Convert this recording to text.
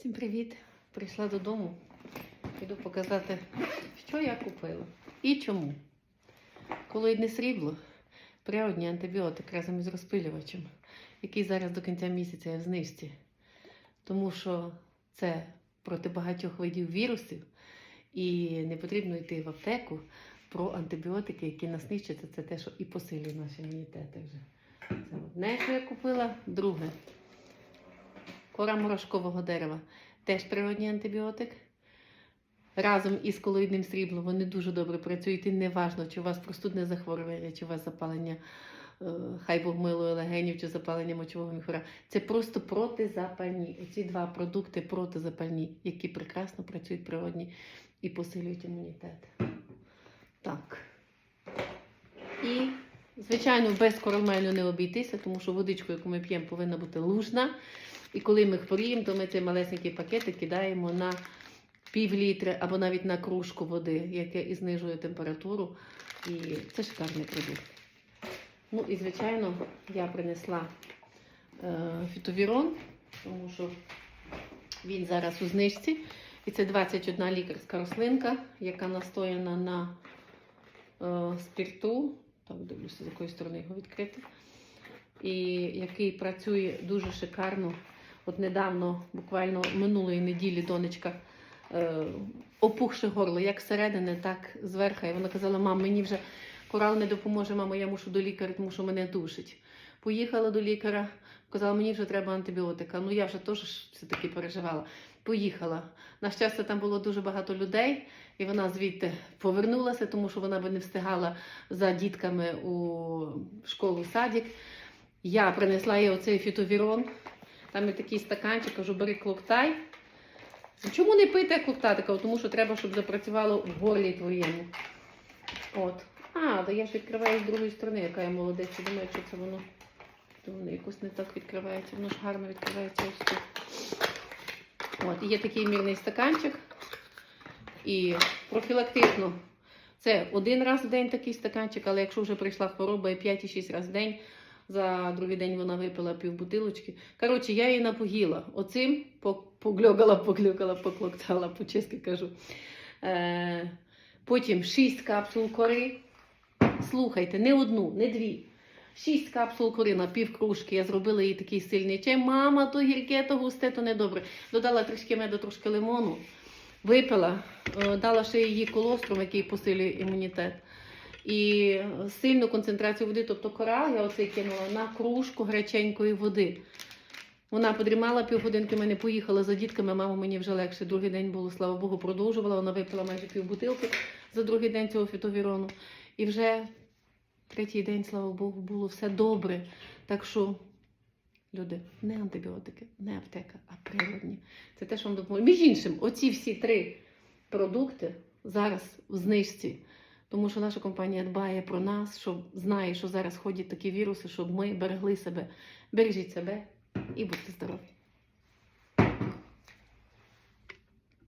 Всім привіт! Прийшла додому. Піду показати, що я купила і чому. Колоїдне срібло, природній антибіотик разом із розпилювачем, який зараз до кінця місяця в знижці. Тому що це проти багатьох видів вірусів, і не потрібно йти в аптеку про антибіотики, які нас нищать. Це те, що і посилює наш імунітет. Це одне, що я купила, друге. Кора морошкового дерева теж природній антибіотик. Разом із колоїдним сріблом вони дуже добре працюють. І не важно, чи у вас простудне захворювання, чи у вас запалення, е, хай Бог милує легенів, чи запалення мочового міхура. Це просто протизапальні. Оці два продукти протизапальні, які прекрасно працюють природні і посилюють імунітет. Так. І, звичайно, без коромелю не обійтися, тому що водичку, яку ми п'ємо, повинна бути лужна. І коли ми хворіємо, то ми цей малесенький пакетик кидаємо на пів літри або навіть на кружку води, яке і знижує температуру. І це шикарний продукт. Ну і, звичайно, я принесла е, фітовірон, тому що він зараз у знижці. І це 21 лікарська рослинка, яка настояна на е, спирту. Так, дивлюся, з якої сторони його відкрити. І який працює дуже шикарно. От недавно, буквально минулої неділі, донечка е, опухше горло, як зсередини, так зверху. І вона казала: мам, мені вже корал не допоможе, мамо, я мушу до лікаря, тому що мене душить. Поїхала до лікаря, казала, мені вже треба антибіотика. Ну я вже теж все-таки переживала. Поїхала. На щастя, там було дуже багато людей, і вона звідти повернулася, тому що вона би не встигала за дітками у школу садик. Я принесла їй оцей фітовірон. Там є такий стаканчик, кажу, бери клоктай. Чому не пийте клоктай? Така, Тому що треба, щоб запрацювало в горлі твоєму. От. А, да я ж відкриваю з другої сторони, яка я молодець. Думаю, що це воно, то воно якось не так відкривається. Воно ж гарно відкривається ось тут. От, є такий мірний стаканчик. І профілактично це один раз в день такий стаканчик, але якщо вже прийшла хвороба і 5-6 разів в день, за другий день вона випила пів бутилочки. Коротше, я її напоїла. Оцим по- погльогала, поклоктала, по-чески кажу. Е, потім 6 капсул кори. Слухайте, не одну, не дві. Шість капсул кори на пів кружки. Я зробила їй такий сильний чай. Мама, то гірке, то густе, то недобре. Додала трішки меду, трошки лимону, випила, е, дала ще її колострум, який посилює імунітет. І сильну концентрацію води, тобто кора, я оце кинула на кружку гаряченької води. Вона подрімала півгодинки, мене поїхала за дітками, мама мені вже легше. Другий день було, слава Богу, продовжувала. Вона випила майже пів бутилки за другий день цього фітовірону. І вже третій день, слава Богу, було все добре. Так що, люди, не антибіотики, не аптека, а природні. Це те, що вам допоможе. Між іншим, оці всі три продукти зараз в знижці. Тому що наша компанія дбає про нас, щоб знає, що зараз ходять такі віруси, щоб ми берегли себе. Бережіть себе і будьте здорові.